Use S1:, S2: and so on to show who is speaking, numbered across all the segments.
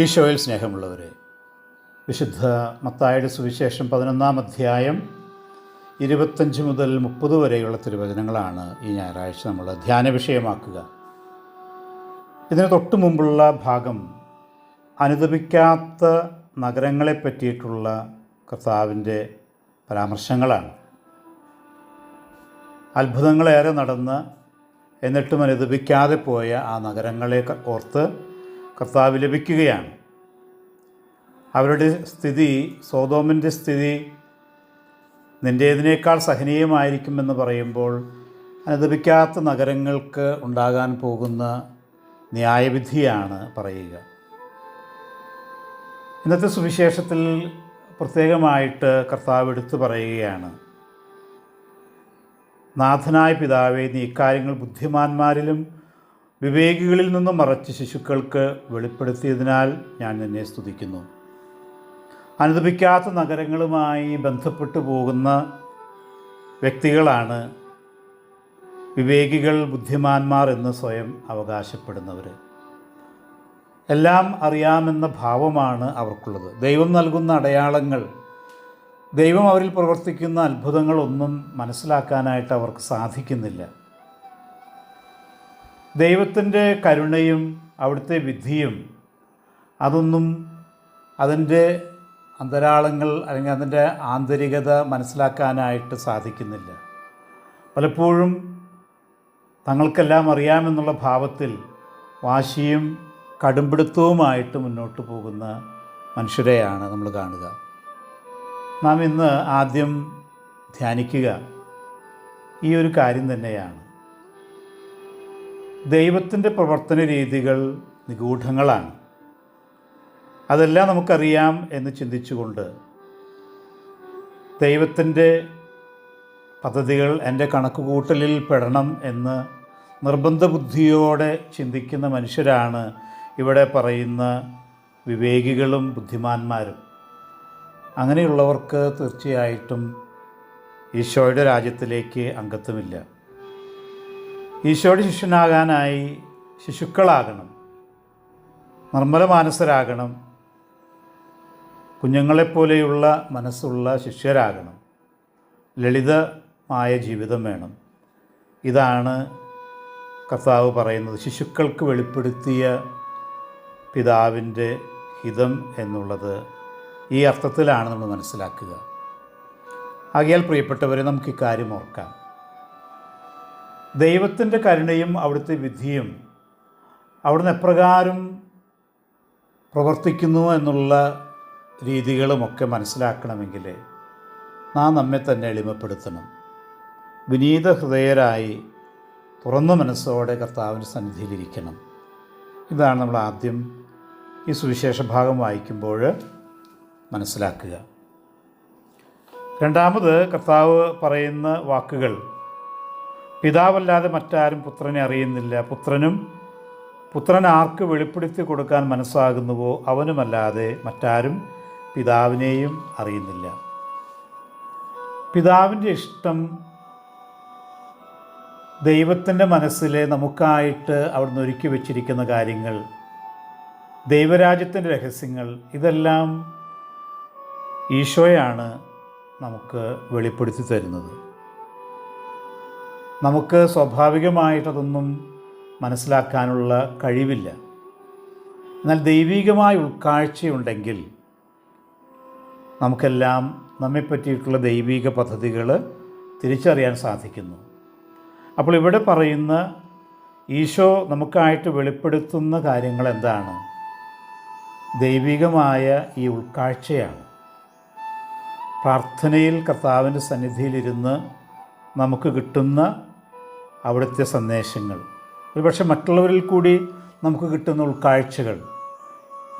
S1: ഈശോയിൽ സ്നേഹമുള്ളവരെ വിശുദ്ധ മത്തായുടെ സുവിശേഷം പതിനൊന്നാം അധ്യായം ഇരുപത്തഞ്ച് മുതൽ മുപ്പത് വരെയുള്ള തിരുവചനങ്ങളാണ് ഈ ഞായറാഴ്ച നമ്മൾ ധ്യാന വിഷയമാക്കുക ഇതിന് തൊട്ടു മുമ്പുള്ള ഭാഗം അനുദപിക്കാത്ത നഗരങ്ങളെ പറ്റിയിട്ടുള്ള കർത്താവിന്റെ പരാമർശങ്ങളാണ്. അത്ഭുതങ്ങളേറെ നടന്ന് എന്നിട്ടും അനുദപിക്കാതെ പോയ ആ നഗരങ്ങളെ ഓർത്ത് കർത്താവ് ലഭിക്കുകയാണ്. അവരുടെ സ്ഥിതി സോതോമിന്റെ സ്ഥിതി നിന്റേതിനേക്കാൾ സഹനീയമായിരിക്കുമെന്ന് പറയുമ്പോൾ അനുദപിക്കാത്ത നഗരങ്ങൾക്ക് ഉണ്ടാകാൻ പോകുന്ന ന്യായവിധിയാണ് പറയുക. ഇന്നത്തെ സുവിശേഷത്തിൽ പ്രത്യേകമായിട്ട് കർത്താവ് എടുത്തു പറയുകയാണ് നാഥനായ പിതാവേ നീ ഇക്കാര്യങ്ങൾ ബുദ്ധിമാന്മാരിലും വിവേകികളിൽ നിന്ന് മറച്ച് ശിശുക്കൾക്ക് വെളിപ്പെടുത്തിയതിനാൽ ഞാൻ നിന്നെ സ്തുതിക്കുന്നു. അനുദപിക്കാത്ത നഗരങ്ങളുമായി ബന്ധപ്പെട്ടു പോകുന്ന വ്യക്തികളാണ് വിവേകികൾ ബുദ്ധിമാന്മാർ എന്ന് സ്വയം അവകാശപ്പെടുന്നവർ. എല്ലാം അറിയാമെന്ന ഭാവമാണ് അവർക്കുള്ളത്. ദൈവം നൽകുന്ന അടയാളങ്ങൾ ദൈവം അവരിൽ പ്രവർത്തിക്കുന്ന അത്ഭുതങ്ങളൊന്നും മനസ്സിലാക്കാനായിട്ട് അവർക്ക് സാധിക്കുന്നില്ല. ദൈവത്തിന്റെ കരുണയും അവിടുത്തെ വിധിയും അതൊന്നും അതിന്റെ അന്തരാളങ്ങൾ അല്ലെങ്കിൽ അതിന്റെ ആന്തരികത മനസ്സിലാക്കാനായിട്ട് സാധിക്കുന്നില്ല. പലപ്പോഴും തങ്ങൾക്കെല്ലാം അറിയാമെന്നുള്ള ഭാവത്തിൽ വാശിയും കടുംപിടുത്തവുമായിട്ട് മുന്നോട്ട് പോകുന്ന മനുഷ്യരെയാണ് നമ്മൾ കാണുക. നാം ഇന്ന് ആദ്യം ധ്യാനിക്കുക ഈ ഒരു കാര്യം തന്നെയാണ്. ദൈവത്തിന്റെ പ്രവർത്തന രീതികൾ നിഗൂഢങ്ങളാണ്. അതെല്ലാം നമുക്കറിയാം എന്ന് ചിന്തിച്ചുകൊണ്ട് ദൈവത്തിന്റെ പദ്ധതികൾ എന്റെ കണക്കുകൂട്ടലിൽ പെടണം എന്ന് നിർബന്ധ ബുദ്ധിയോടെ ചിന്തിക്കുന്ന മനുഷ്യരാണ് ഇവിടെ പറയുന്ന വിവേകികളും ബുദ്ധിമാന്മാരും. അങ്ങനെയുള്ളവർക്ക് തീർച്ചയായിട്ടും ഈശോയുടെ രാജ്യത്തിലേക്ക് അംഗത്വമില്ല. ഈശോയുടെ ശിഷ്യനാകാനായി ശിശുക്കളാകണം. നിർമ്മല മാനസരാകണം കുഞ്ഞുങ്ങളെപ്പോലെയുള്ള മനസ്സുള്ള ശിഷ്യരാകണം. ലളിതമായ ജീവിതം വേണം. ഇതാണ് കർത്താവ് പറയുന്നത്. ശിശുക്കൾക്ക് വെളിപ്പെടുത്തിയ പിതാവിന്റെ ഹിതം എന്നുള്ളത് ഈ അർത്ഥത്തിലാണ് നമ്മൾ മനസ്സിലാക്കുക. ആകിയാൽ പ്രിയപ്പെട്ടവരെ നമുക്ക് ഇക്കാര്യം ഓർക്കാം. ദൈവത്തിന്റെ കരുണയും അവിടുത്തെ വിധിയും അവിടുന്ന് എപ്രകാരം പ്രവർത്തിക്കുന്നു എന്നുള്ള രീതികളുമൊക്കെ മനസ്സിലാക്കണമെങ്കിൽ നാം നമ്മെ തന്നെ എളിമപ്പെടുത്തണം. വിനീത ഹൃദയരായി തുറന്ന മനസ്സോടെ കർത്താവിന്റെ സന്നിധിയിലിരിക്കണം. ഇതാണ് നമ്മൾ ആദ്യം ഈ സുവിശേഷ ഭാഗം വായിക്കുമ്പോൾ മനസ്സിലാക്കുക. രണ്ടാമത് കർത്താവ് പറയുന്ന വാക്കുകൾ പിതാവല്ലാതെ മറ്റാരും പുത്രനെ അറിയുന്നില്ല. പുത്രനും പുത്രൻ ആർക്ക് വെളിപ്പെടുത്തി കൊടുക്കാൻ മനസ്സാകുന്നുവോ അവനുമല്ലാതെ മറ്റാരും പിതാവിനെയും അറിയുന്നില്ല. പിതാവിന്റെ ഇഷ്ടം ദൈവത്തിന്റെ മനസ്സിലെ നമുക്കായിട്ട് അവിടുന്ന് ഒരുക്കി വച്ചിരിക്കുന്ന കാര്യങ്ങൾ ദൈവരാജ്യത്തിന്റെ രഹസ്യങ്ങൾ ഇതെല്ലാം ഈശോയാണ് നമുക്ക് വെളിപ്പെടുത്തി തരുന്നത്. നമുക്ക് സ്വാഭാവികമായിട്ടതൊന്നും മനസ്സിലാക്കാനുള്ള കഴിവില്ല. എന്നാൽ ദൈവികമായ ഉൾക്കാഴ്ചയുണ്ടെങ്കിൽ നമുക്കെല്ലാം നമ്മെ പറ്റിയിട്ടുള്ള ദൈവിക പദ്ധതികൾ തിരിച്ചറിയാൻ സാധിക്കുന്നു. അപ്പോൾ ഇവിടെ പറയുന്ന ഈശോ നമുക്കായിട്ട് വെളിപ്പെടുത്തുന്ന കാര്യങ്ങൾ എന്താണ്? ദൈവികമായ ഈ ഉൾക്കാഴ്ചയാണ്. പ്രാർത്ഥനയിൽ കർത്താവിന്റെ സന്നിധിയിലിരുന്ന് നമുക്ക് കിട്ടുന്ന അവിടുത്തെ സന്ദേശങ്ങൾ. ഒരുപക്ഷെ മറ്റുള്ളവരിൽ കൂടി നമുക്ക് കിട്ടുന്ന ഉൾക്കാഴ്ചകൾ.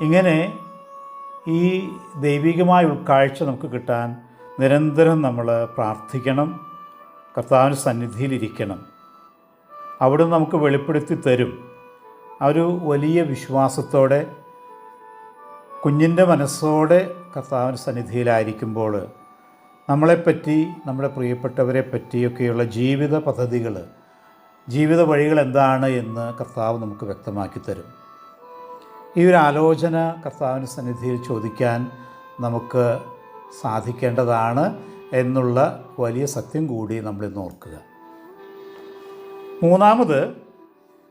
S1: ഇങ്ങനെ ഈ ദൈവികമായ ഉൾക്കാഴ്ച നമുക്ക് കിട്ടാൻ നിരന്തരം നമ്മൾ പ്രാർത്ഥിക്കണം. കർത്താവിന്റെ സന്നിധിയിലിരിക്കണം അവിടെ നമുക്ക് വെളിപ്പെടുത്തി തരും. ആ ഒരു വലിയ വിശ്വാസത്തോടെ കുഞ്ഞിന്റെ മനസ്സോടെ കർത്താവിന്റെ സന്നിധിയിലായിരിക്കുമ്പോൾ നമ്മളെപ്പറ്റി നമ്മുടെ പ്രിയപ്പെട്ടവരെ പറ്റിയൊക്കെയുള്ള ജീവിത പദ്ധതികൾ ജീവിത വഴികൾ എന്താണ് എന്ന് കർത്താവ് നമുക്ക് വ്യക്തമാക്കി തരും. ഈ ഒരു ആലോചന കർത്താവിന്റെ സന്നിധിയിൽ ചോദിക്കാൻ നമുക്ക് സാധിക്കേണ്ടതാണ് എന്നുള്ള വലിയ സത്യം കൂടി നമ്മളിന്ന് ഓർക്കുക. മൂന്നാമത്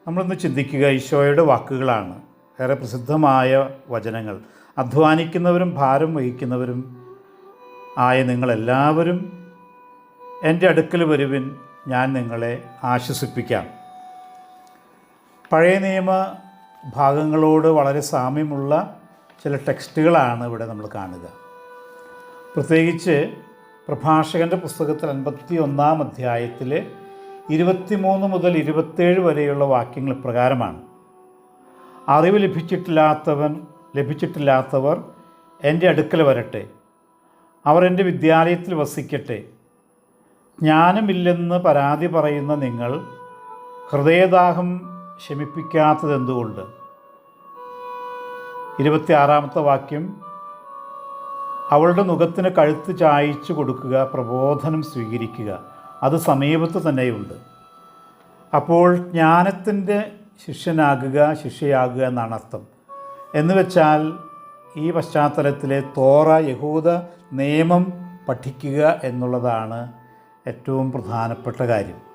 S1: നമ്മളിന്ന് ചിന്തിക്കുക ഈശോയുടെ വാക്കുകളാണ്. ഏറെ പ്രസിദ്ധമായ വചനങ്ങൾ. അധ്വാനിക്കുന്നവരും ഭാരം വഹിക്കുന്നവരും ആയ നിങ്ങളെല്ലാവരും എന്റെ അടുക്കൽ വരുവിൻ ഞാൻ നിങ്ങളെ ആശ്വസിപ്പിക്കാം. പഴയ നിയമ ഭാഗങ്ങളോട് വളരെ സാമ്യമുള്ള ചില ടെക്സ്റ്റുകളാണ് ഇവിടെ നമ്മൾ കാണുക. പ്രത്യേകിച്ച് പ്രഭാഷകന്റെ പുസ്തകത്തിൽ അൻപത്തി ഒന്നാം അധ്യായത്തിൽ ഇരുപത്തിമൂന്ന് മുതൽ ഇരുപത്തേഴ് വരെയുള്ള വാക്യങ്ങൾ ഇപ്രകാരമാണ്. അറിവ് ലഭിച്ചിട്ടില്ലാത്തവൻ ലഭിച്ചിട്ടില്ലാത്തവർ എന്റെ അടുക്കൽ വരട്ടെ. അവർ എന്റെ വിദ്യാലയത്തിൽ വസിക്കട്ടെ. ജ്ഞാനമില്ലെന്ന് പരാതി പറയുന്ന നിങ്ങൾ ഹൃദയദാഹം ശമിപ്പിക്കാത്തത് എന്തുകൊണ്ട് ഇരുപത്തിയാറാമത്തെ വാക്യം അവളുടെ മുഖത്തിന് കഴുത്ത് ചായച്ചു കൊടുക്കുക പ്രബോധനം സ്വീകരിക്കുക. അത് സമീപത്ത് തന്നെയുണ്ട്. അപ്പോൾ ജ്ഞാനത്തിന്റെ ശിഷ്യനാകുക ശിഷ്യയാകുക എന്നാണ് അർത്ഥം. എന്ന് വെച്ചാൽ ഈ പശ്ചാത്തലത്തിലെ തോറ യഹൂദ നിയമം പഠിക്കുക എന്നുള്ളതാണ് ഏറ്റവും പ്രധാനപ്പെട്ട കാര്യം.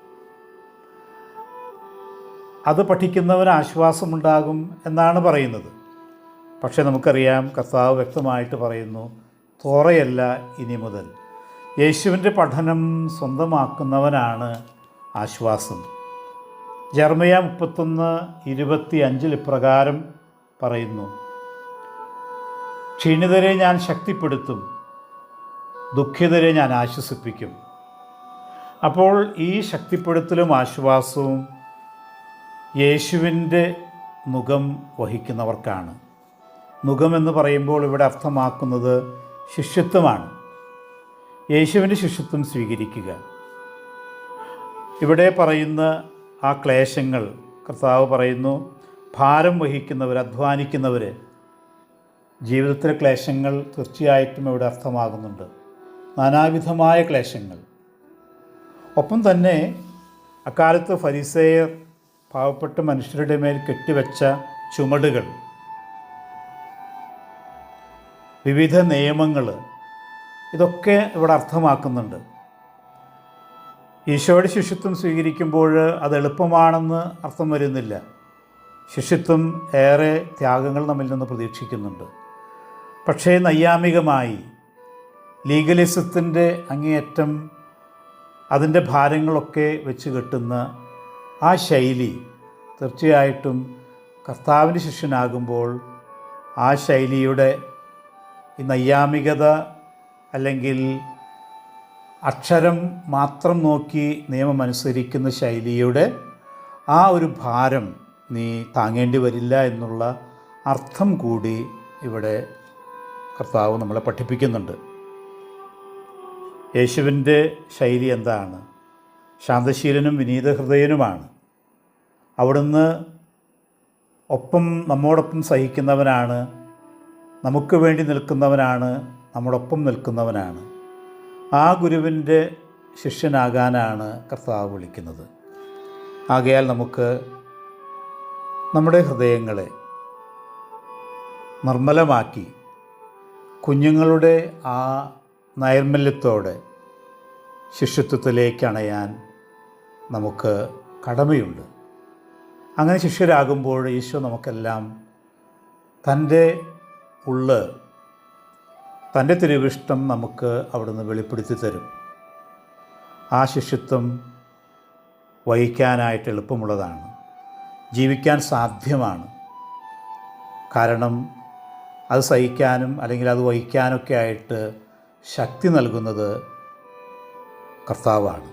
S1: അത് പഠിക്കുന്നവന് ആശ്വാസമുണ്ടാകും എന്നാണ് പറയുന്നത്. പക്ഷെ നമുക്കറിയാം കർത്താവ് വ്യക്തമായിട്ട് പറയുന്നു തോറയല്ല ഇനി മുതൽ. യേശുവിന്റെ പഠനം സ്വന്തമാക്കുന്നവനാണ് ആശ്വാസം. ജർമ്മയ മുപ്പത്തൊന്ന് ഇരുപത്തി അഞ്ചിൽ ഇപ്രകാരം പറയുന്നു ക്ഷീണിതരെ ഞാൻ ശക്തിപ്പെടുത്തും ദുഃഖിതരെ ഞാൻ ആശ്വസിപ്പിക്കും. അപ്പോൾ ഈ ശക്തിപ്പെടുത്തലും ആശ്വാസവും യേശുവിന്റെ മുഖം വഹിക്കുന്നവർക്കാണ്. മുഖമെന്ന് പറയുമ്പോൾ ഇവിടെ അർത്ഥമാക്കുന്നത് ശിഷ്യത്വമാണ്. യേശുവിന്റെ ശിഷ്യത്വം സ്വീകരിക്കുക. ഇവിടെ പറയുന്ന ആ ക്ലേശങ്ങൾ കർത്താവ് പറയുന്നു ഭാരം വഹിക്കുന്നവർ അധ്വാനിക്കുന്നവർ ജീവിതത്തിലെ ക്ലേശങ്ങൾ തീർച്ചയായിട്ടും ഇവിടെ അർത്ഥമാകുന്നുണ്ട്. നാനാവിധമായ ക്ലേശങ്ങൾ. ഒപ്പം തന്നെ അക്കാലത്ത് ഫരിസേയർ പാവപ്പെട്ട മനുഷ്യരുടെ മേൽ കെട്ടിവെച്ച ചുമടുകൾ വിവിധ നിയമങ്ങൾ ഇതൊക്കെ ഇവിടെ അർത്ഥമാക്കുന്നുണ്ട്. ഈശോയുടെ ശിഷ്യത്വം സ്വീകരിക്കുമ്പോൾ അത് എളുപ്പമാണെന്ന് അർത്ഥം വരുന്നില്ല. ശിഷ്യത്വം ഏറെ ത്യാഗങ്ങൾ നമ്മിൽ നിന്ന് പ്രതീക്ഷിക്കുന്നുണ്ട്. പക്ഷേ നയ്യാമികമായി ലീഗലിസത്തിന്റെ അങ്ങേയറ്റം അതിന്റെ ഭാരങ്ങളൊക്കെ വെച്ച് കെട്ടുന്ന ആ ശൈലി തീർച്ചയായിട്ടും കർത്താവിന്റെ ശിഷ്യനാകുമ്പോൾ ആ ശൈലിയുടെ ഈ നൈയാമികത അല്ലെങ്കിൽ അക്ഷരം മാത്രം നോക്കി നിയമം അനുസരിക്കുന്ന ശൈലിയുടെ ആ ഒരു ഭാരം നീ താങ്ങേണ്ടി വരില്ല എന്നുള്ള അർത്ഥം കൂടി ഇവിടെ കർത്താവ് നമ്മളെ പഠിപ്പിക്കുന്നുണ്ട്. യേശുവിന്റെ ശൈലി എന്താണ്? ശാന്തശീലനും വിനീത ഹൃദയനുമാണ് അവിടുന്ന് ഒപ്പം നമ്മോടൊപ്പം സഹിക്കുന്നവനാണ് നമുക്ക് വേണ്ടി നിൽക്കുന്നവനാണ് നമ്മോടൊപ്പം നിൽക്കുന്നവനാണ്. ആ ഗുരുവിന്റെ ശിഷ്യനാകാനാണ് കർത്താവ് വിളിക്കുന്നത്. ആകയാൽ നമുക്ക് നമ്മുടെ ഹൃദയങ്ങളെ നിർമ്മലമാക്കി കുഞ്ഞുങ്ങളുടെ ആ നൈർമല്യത്തോടെ ശിഷ്യത്വത്തിലേക്ക് അണയാൻ നമുക്ക് കടമയുണ്ട്. അങ്ങനെ ശിഷ്യരാകുമ്പോൾ ഈശോ നമുക്കെല്ലാം തന്റെ ഉള്ള് തന്റെ തിരുവിഷ്ടം നമുക്ക് അവിടുന്ന് വെളിപ്പെടുത്തി തരും. ആ ശിഷ്യത്വം വഹിക്കാനായിട്ട് എളുപ്പമുള്ളതാണ്. ജീവിക്കാൻ സാധ്യമാണ്. കാരണം അത് സഹിക്കാനും അല്ലെങ്കിൽ അത് വഹിക്കാനൊക്കെ ആയിട്ട് ശക്തി നൽകുന്നത് കർത്താവാണ്.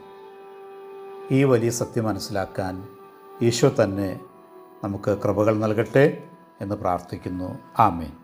S1: ഈ വലിയ സത്യം മനസ്സിലാക്കാൻ ഈശോ തന്നെ നമുക്ക് കൃപകൾ നൽകട്ടെ എന്ന് പ്രാർത്ഥിക്കുന്നു. ആമേൻ.